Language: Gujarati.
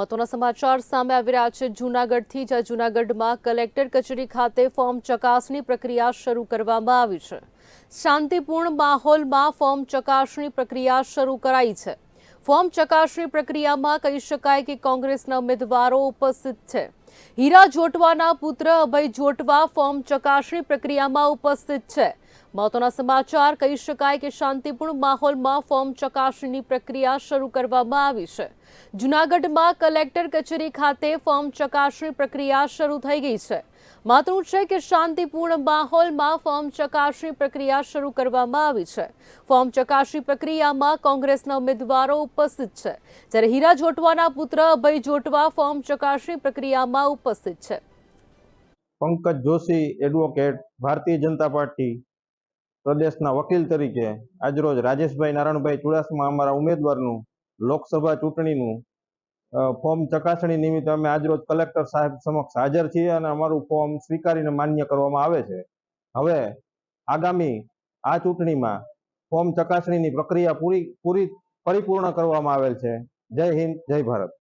મહત્વના સમાચાર સામે આવી રહ્યા છે. જૂનાગઢથી જ્યાં જૂનાગઢમાં કલેક્ટર કચેરી ખાતે ફોર્મ ચકાસણી પ્રક્રિયા શરૂ કરવામાં આવી છે. શાંતિપૂર્ણ માહોલમાં ફોર્મ ચકાસણી પ્રક્રિયા શરૂ કરાઈ છે. ફોર્મ ચકાસણી પ્રક્રિયામાં કહી શકાય કે કોંગ્રેસના ઉમેદવારો ઉપસ્થિત છે. હીરા જોટવાના પુત્ર અભય જોટવા ફોર્મ ચકાસણી પ્રક્રિયામાં ઉપસ્થિત છે. મહત્વના સમાચાર, કહી શકાય કે શાંતિપૂર્ણ માહોલમાં ફોર્મ ચકાસણીની પ્રક્રિયા શરૂ કરવામાં આવી છે. જૂનાગઢમાં કલેક્ટર કચેરી ખાતે ફોર્મ ચકાસણી પ્રક્રિયા શરૂ થઈ ગઈ છે. માત્ર છે કે શાંતિપૂર્ણ માહોલમાં ફોર્મ ચકાસણી પ્રક્રિયા શરૂ કરવામાં આવી છે. ફોર્મ ચકાસણી પ્રક્રિયામાં કોંગ્રેસના ઉમેદવારો ઉપસ્થિત છે. જ્યારે હીરા જોટવાના પુત્ર અભય જોટવા ફોર્મ ચકાસણી પ્રક્રિયામાં ઉપસ્થિત છે. પંકજ જોશી એડવોકેટ ભારતીય જનતા પાર્ટી, પ્રદેશના વકીલ તરીકે આજરોજ રાજેશભાઈ નારાયણભાઈ ચુડાસમા અમારા ઉમેદવારનું લોકસભા ચૂંટણીનું ફોર્મ ચકાસણી નિમિત્તે અમે આજરોજ કલેક્ટર સાહેબ સમક્ષ હાજર છીએ અને અમારું ફોર્મ સ્વીકારીને માન્ય કરવામાં આવે છે. હવે આગામી આ ચૂંટણીમાં ફોર્મ ચકાસણીની પ્રક્રિયા પૂરી પૂરી, પરિપૂર્ણ કરવામાં આવેલ છે. જય હિન્દ, જય ભારત.